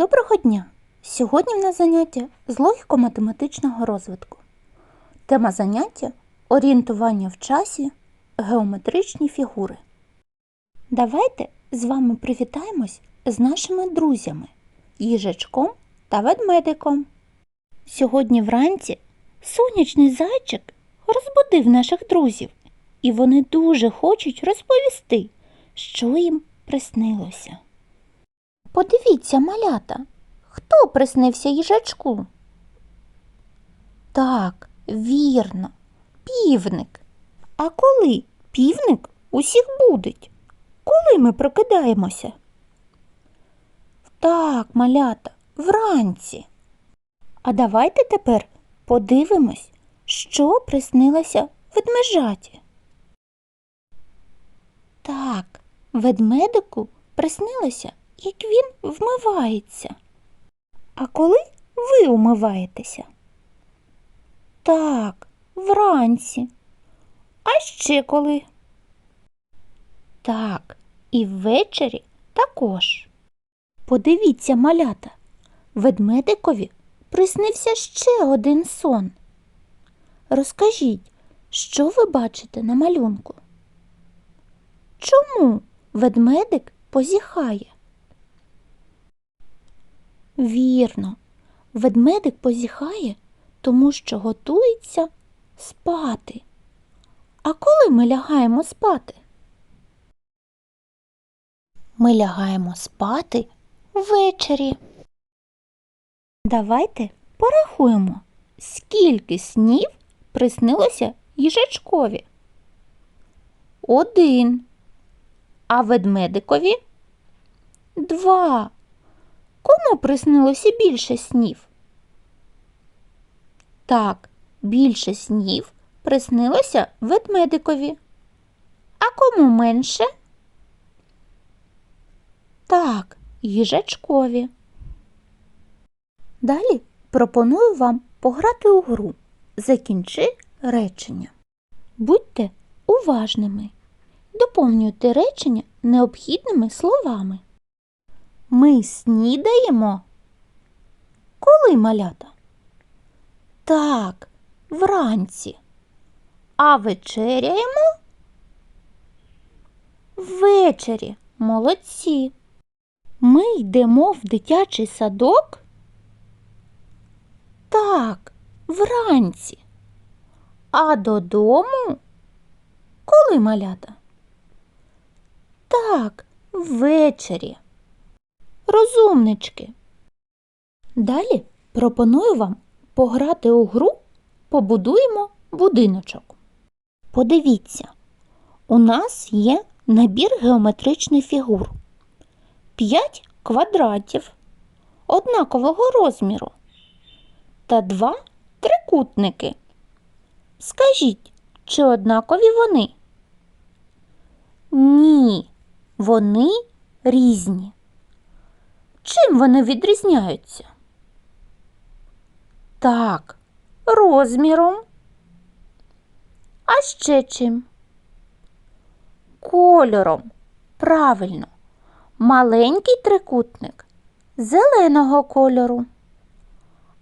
Доброго дня! Сьогодні в нас заняття з логіко-математичного розвитку. Тема заняття орієнтування в часі, геометричні фігури. Давайте з вами привітаємось з нашими друзями їжачком та ведмедиком. Сьогодні вранці сонячний зайчик розбудив наших друзів, і вони дуже хочуть розповісти, що їм приснилося. Подивіться, малята, хто приснився їжачку? Так, вірно, півник. А коли півник усіх будить? Коли ми прокидаємося? Так, малята, вранці. А давайте тепер подивимось, що приснилося ведмежаті. Так, ведмедику приснилося, як він вмивається. А коли ви умиваєтеся? Так, вранці. А ще коли? Так, і ввечері також. Подивіться, малята, ведмедикові приснився ще один сон. Розкажіть, що ви бачите на малюнку? Чому ведмедик позіхає? Вірно, ведмедик позіхає, тому що готується спати. А коли ми лягаємо спати? Ми лягаємо спати ввечері. Давайте порахуємо, скільки снів приснилося їжачкові. Один. А ведмедикові два. Кому приснилося більше снів? Так, більше снів приснилося ведмедикові. А кому менше? Так, їжачкові. Далі пропоную вам пограти у гру. Закінчи речення. Будьте уважними. Доповнюйте речення необхідними словами. Ми снідаємо. Коли малята? Так, вранці. А вечеряємо? Ввечері. Молодці. Ми йдемо в дитячий садок? Так, вранці. А додому? Коли малята? Так, ввечері. Розумнички. Далі пропоную вам пограти у гру Побудуємо будиночок. Подивіться, у нас є набір геометричних фігур. П'ять квадратів однакового розміру та два трикутники. Скажіть, чи однакові вони? Ні, вони різні. Чим вони відрізняються? Так, розміром. А ще чим? Кольором. Правильно. Маленький трикутник зеленого кольору.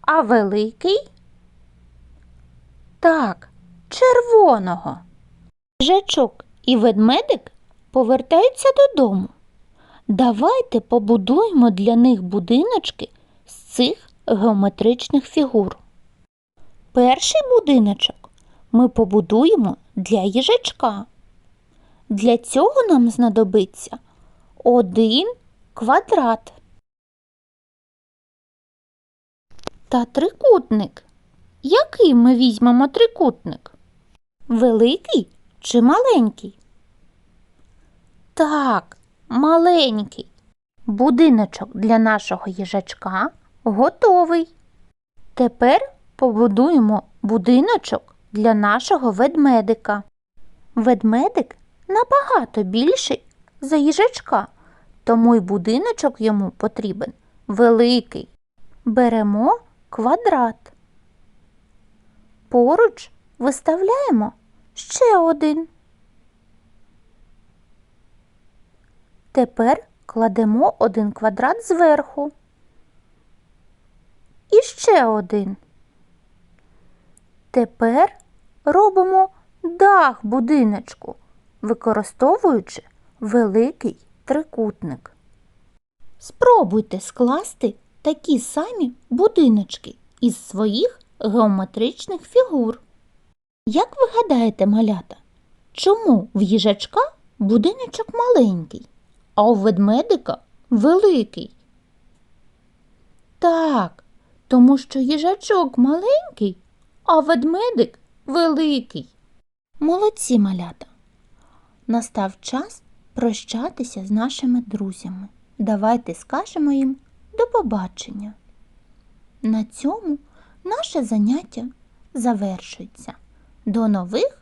А великий? Так, червоного. Жачок і ведмедик повертаються додому. Давайте побудуємо для них будиночки з цих геометричних фігур. Перший будиночок ми побудуємо для їжачка. Для цього нам знадобиться один квадрат та трикутник. Який ми візьмемо трикутник? Великий чи маленький? Так, маленький. Будиночок для нашого їжачка готовий. Тепер побудуємо будиночок для нашого ведмедика. Ведмедик набагато більший за їжачка, тому й будиночок йому потрібен великий. Беремо квадрат. Поруч виставляємо ще один. Тепер кладемо один квадрат зверху. І ще один. Тепер робимо дах будиночку, використовуючи великий трикутник. Спробуйте скласти такі самі будиночки із своїх геометричних фігур. Як ви гадаєте, малята, чому в їжачка будиночок маленький, а у ведмедика великий? Так, тому що їжачок маленький, а ведмедик великий. Молодці малята. Настав час прощатися з нашими друзями. Давайте скажемо їм до побачення. На цьому наше заняття завершується. До нових